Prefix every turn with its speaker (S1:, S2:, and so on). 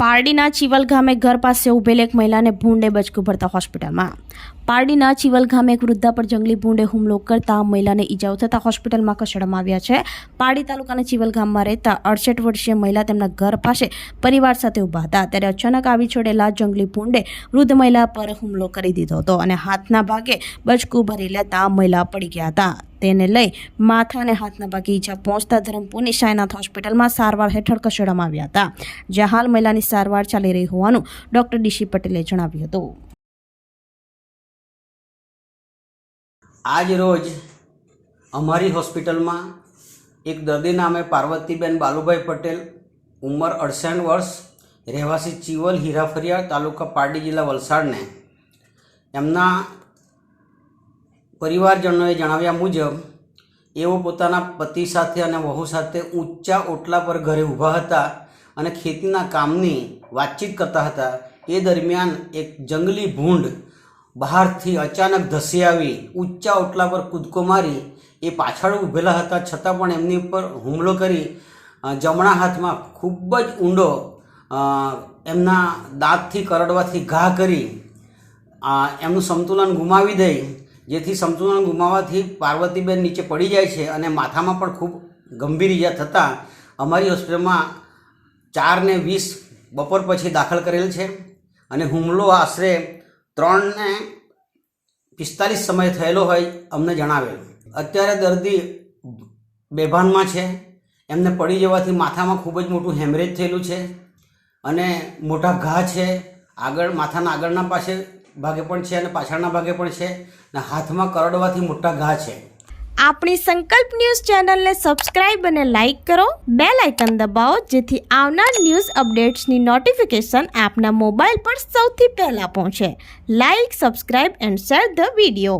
S1: પારડીના ચિવલ ગામે ઘર પાસે ઉભેલ એક મહિલાને ભૂંડે બચકું ભરતા હોસ્પિટલમાં. પારડીના ચિવલ ગામે એક વૃદ્ધા પર જંગલી ભૂંડે હુમલો કરતા મહિલાને ઈજાઓ થતાં હોસ્પિટલમાં ખસેડવામાં આવ્યા છે. પારડી તાલુકાના ચિવલ ગામમાં રહેતા અડસઠ વર્ષીય મહિલા તેમના ઘર પાસે પરિવાર સાથે ઊભા હતા. ત્યારે અચાનક આવી છોડેલા જંગલી ભૂંડે વૃદ્ધ મહિલા પર હુમલો કરી દીધો હતો અને હાથના ભાગે બચકું ભરી લેતા મહિલા પડી ગયા હતા. તેને લઈ માથા અને હાથના ભાગે ઈજા પહોંચતા ધરમપુરની સાયનાથ હોસ્પિટલમાં સારવાર હેઠળ ખસેડવામાં આવ્યા હતા, જ્યાં હાલ મહિલાની સારવાર ચાલી રહી હોવાનું ડોક્ટર ડીસી પટેલે જણાવ્યું હતું.
S2: આજ રોજ અમારી હોસ્પિટલમાં એક દર્દી નામે પાર્વતીબેન બાલુભાઈ પટેલ ઉંમર અડસઠ વર્ષ, રહેવાસી ચીવલ હીરાફરિયા તાલુકા પારડી જિલ્લા વલસાડને. એમના પરિવારજનોએ જણાવ્યા મુજબ, એઓ પોતાના પતિ સાથે અને વહુ સાથે ઊંચા ઓટલા પર ઘરે ઊભા હતા અને ખેતીના કામની વાતચીત કરતા હતા. એ દરમિયાન એક જંગલી ભૂંડ બહારથી અચાનક ધસી આવી, ઊંચા ઓટલા પર કૂદકો મારી, એ પાછળ ઊભેલા હતા. છતાં પણ એમની ઉપર હુમલો કરી જમણા હાથમાં ખૂબ જ ઊંડો એમના દાંતથી કરડવાથી ઘા કરી એમનું સંતુલન ગુમાવી દઈ જેથી સંતુલન ગુમાવવાથી પાર્વતીબેન નીચે પડી જાય છે અને માથામાં પણ ખૂબ ગંભીર ઈજા થતાં અમારી હોસ્પિટલમાં ચાર ને વીસ બપોર પછી દાખલ કરેલ છે અને હુમલો આશરે ત્રણ ને પિસ્તાલીસ સમય થયેલો હોય અમને જણાવેલ. અત્યારે દર્દી બેભાનમાં છે. એમને પડી જવાથી માથામાં ખૂબ જ મોટું હેમરેજ થયેલું છે અને મોટા ઘા છે. આગળ માથાના આગળના પાસે ભાગે પણ છે અને પાછળના ભાગે પણ છે અને હાથમાં કરડવાથી મોટા ઘા છે.
S1: આપણી સંકલ્પ ન્યૂઝ ચેનલને સબસ્ક્રાઇબ અને લાઇક કરો. બે લાઇકન દબાવો, જેથી આવનાર ન્યૂઝ અપડેટ્સની નોટિફિકેશન આપના મોબાઈલ પર સૌથી પહેલાં પહોંચે. Like, subscribe and share the video.